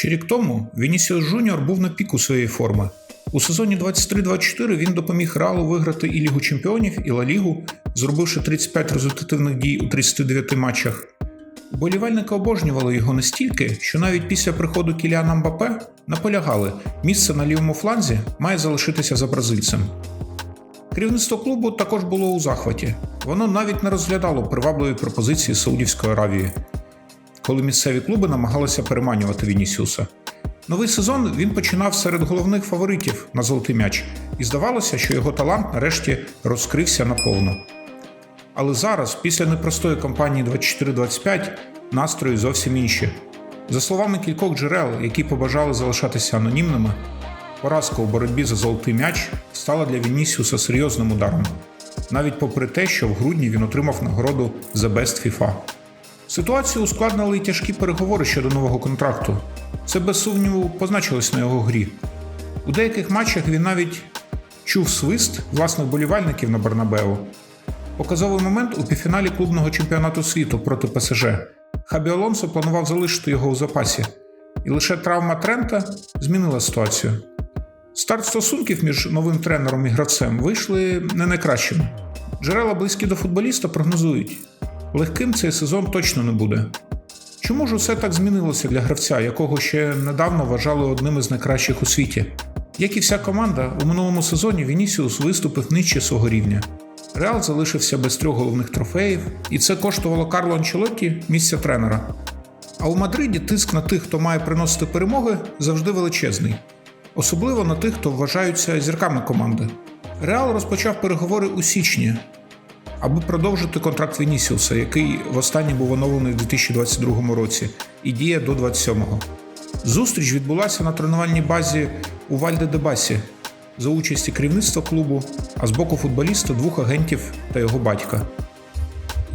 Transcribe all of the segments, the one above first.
Ще рік тому Вінісіус Жуніор був на піку своєї форми. У сезоні 23-24 він допоміг Реалу виграти і Лігу Чемпіонів, і Ла Лігу, зробивши 35 результативних дій у 39 матчах. Болівальники обожнювали його настільки, що навіть після приходу Кіліана Мбапе наполягали, місце на лівому фланзі має залишитися за бразильцем. Керівництво клубу також було у захваті. Воно навіть не розглядало привабливі пропозиції Саудівської Аравії, коли місцеві клуби намагалися переманювати Вінісіуса. Новий сезон він починав серед головних фаворитів на золотий м'яч, і здавалося, що його талант нарешті розкрився наповну. Але зараз, після непростої кампанії 24-25, настрої зовсім інші. За словами кількох джерел, які побажали залишатися анонімними, поразка у боротьбі за золотий м'яч стала для Вінісіуса серйозним ударом, навіть попри те, що в грудні він отримав нагороду за Best FIFA. Ситуацію ускладнили й тяжкі переговори щодо нового контракту. Це без сумніву позначилось на його грі. У деяких матчах він навіть чув свист власних болівальників на Барнабеу. Показовий момент у півфіналі клубного чемпіонату світу проти ПСЖ. Хабі Алонсо планував залишити його у запасі, і лише травма Трента змінила ситуацію. Старт стосунків між новим тренером і гравцем вийшли не найкращими. Джерела близькі до футболіста прогнозують: легким цей сезон точно не буде. Чому ж усе так змінилося для гравця, якого ще недавно вважали одним із найкращих у світі? Як і вся команда, у минулому сезоні Вінісіус виступив нижче свого рівня. Реал залишився без трьох головних трофеїв, і це коштувало Карло Анчелотті місця тренера. А у Мадриді тиск на тих, хто має приносити перемоги, завжди величезний, особливо на тих, хто вважаються зірками команди. Реал розпочав переговори у січні, аби продовжити контракт Вінісіуса, який востаннє був оновлений у 2022 році і діє до 27-го. Зустріч відбулася на тренувальній базі у Вальде де Басі за участі керівництва клубу, а з боку футболіста двох агентів та його батька.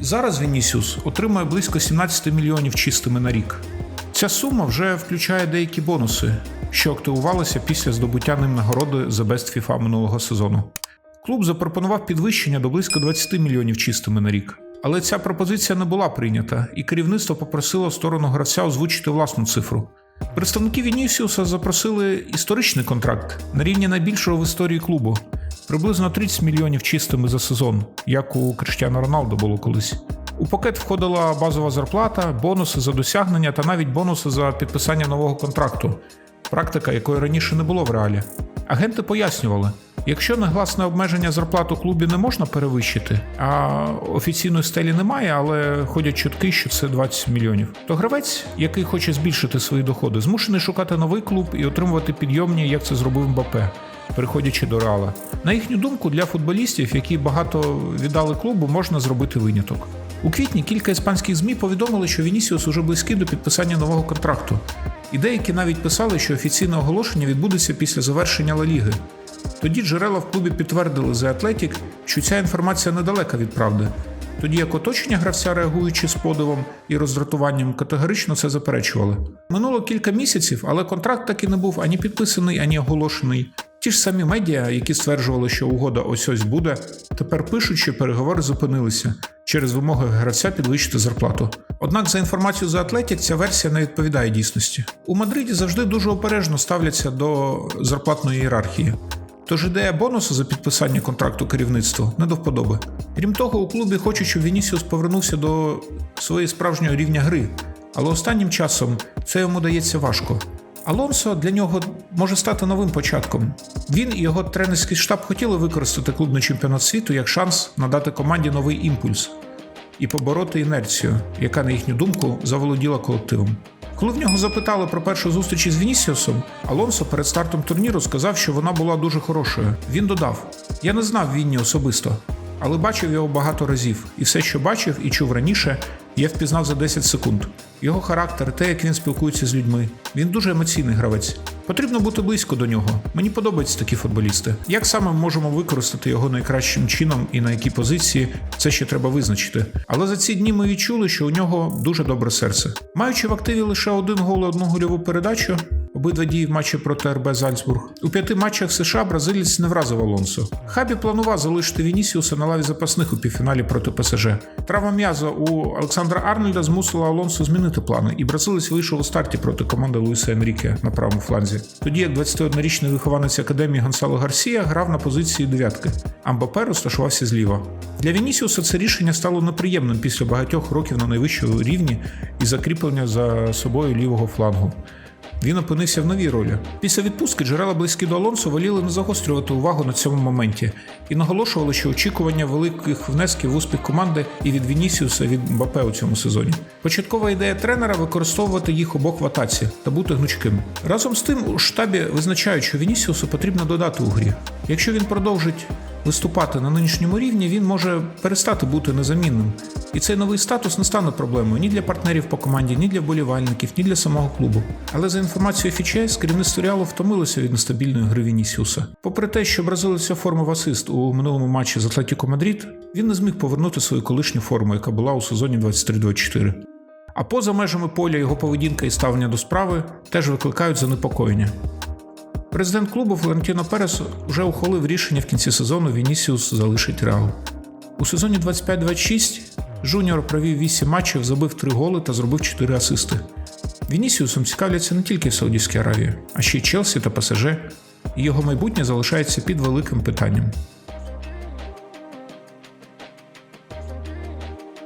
Зараз Вінісіус отримує близько 17 мільйонів чистими на рік. Ця сума вже включає деякі бонуси, що активувалися після здобуття ним нагороди за Best FIFA минулого сезону. Клуб запропонував підвищення до близько 20 мільйонів чистими на рік. Але ця пропозиція не була прийнята, і керівництво попросило сторону гравця озвучити власну цифру. Представники Вінісіуса запросили історичний контракт на рівні найбільшого в історії клубу приблизно 30 мільйонів чистими за сезон, як у Криштіану Роналду було колись. У пакет входила базова зарплата, бонуси за досягнення та навіть бонуси за підписання нового контракту, практика якої раніше не було в реалі. Агенти пояснювали, якщо негласне обмеження зарплат у клубі не можна перевищити, а офіційної стелі немає, але ходять чутки, що це 20 мільйонів, то гравець, який хоче збільшити свої доходи, змушений шукати новий клуб і отримувати підйомні, як це зробив Мбапе, переходячи до реала. На їхню думку, для футболістів, які багато віддали клубу, можна зробити виняток. У квітні кілька іспанських ЗМІ повідомили, що Вінісіус уже близький до підписання нового контракту, і деякі навіть писали, що офіційне оголошення відбудеться після завершення Ла Ліги. Тоді джерела в клубі підтвердили The Athletic, що ця інформація недалека від правди. Тоді як оточення гравця, реагуючи з подивом і роздратуванням, категорично це заперечували. Минуло кілька місяців, але контракт таки не був ані підписаний, ані оголошений. Ті ж самі медіа, які стверджували, що угода ось ось буде, тепер пишуть, що переговори зупинилися через вимоги гравця підвищити зарплату. Однак, за інформацією за Athletic, ця версія не відповідає дійсності. У Мадриді завжди дуже обережно ставляться до зарплатної ієрархії. Тож ідея бонусу за підписання контракту керівництву не до вподоби. Крім того, у клубі хочуть, щоб Вінісіус повернувся до своєї справжнього рівня гри, але останнім часом це йому дається важко. Алонсо для нього може стати новим початком. Він і його тренерський штаб хотіли використати клубний чемпіонат світу як шанс надати команді новий імпульс і побороти інерцію, яка, на їхню думку, заволоділа колективом. Коли в нього запитали про першу зустріч із Вінісіусом, Алонсо перед стартом турніру сказав, що вона була дуже хорошою. Він додав: Я не знав Вінні особисто, але бачив його багато разів, і все, що бачив і чув раніше, я впізнав за 10 секунд. Його характер, те, як він спілкується з людьми. Він дуже емоційний гравець. Потрібно бути близько до нього. Мені подобаються такі футболісти. Як саме ми можемо використати його найкращим чином і на якій позиції, це ще треба визначити. Але за ці дні ми відчули, що у нього дуже добре серце. Маючи в активі лише один гол і одну гольову передачу, обидва дії в матчі проти РБ Зальцбург. У п'яти матчах США бразилець не вразив Алонсо. Хабі планував залишити Вінісіуса на лаві запасних у півфіналі проти ПСЖ. Травма м'яза у Олександра Арнольда змусила Алонсо змінити плани, і бразилець вийшов у старті проти команди Луїса Енріке на правому фланзі. Тоді як 21-річний вихованець академії Гонсало Гарсія грав на позиції дев'ятки, а Мбапе розташувався зліва. Для Вінісіуса це рішення стало неприємним після багатьох років на найвищому рівні і закріплення за собою лівого флангу. Він опинився в новій ролі. Після відпустки джерела близькі до Алонсо воліли не загострювати увагу на цьому моменті і наголошували, що очікування великих внесків в успіх команди і від Вінісіуса, від Мбапе у цьому сезоні. Початкова ідея тренера використовувати їх обох в атаці та бути гнучким. Разом з тим у штабі визначають, що Вінісіусу потрібно додати у грі. Якщо він продовжить виступати на нинішньому рівні, він може перестати бути незамінним. І цей новий статус не стане проблемою ні для партнерів по команді, ні для вболівальників, ні для самого клубу. Але за інформацією FHS, керівництво Реалу втомилося від нестабільної гри Вінісіуса. Попри те, що бразилець оформив асист у минулому матчі з Атлетіко Мадрид, він не зміг повернути свою колишню форму, яка була у сезоні 23-24. А поза межами поля його поведінка і ставлення до справи теж викликають занепокоєння. Президент клубу Флорентіно Перес вже ухвалив рішення в кінці сезону Вінісіус залишить Реал. У сезоні 25-26 Жуніор провів 8 матчів, забив 3 голи та зробив 4 асисти. Вінісіусом цікавляться не тільки в Саудівській Аравії, а ще й Челсі та ПСЖ, і його майбутнє залишається під великим питанням.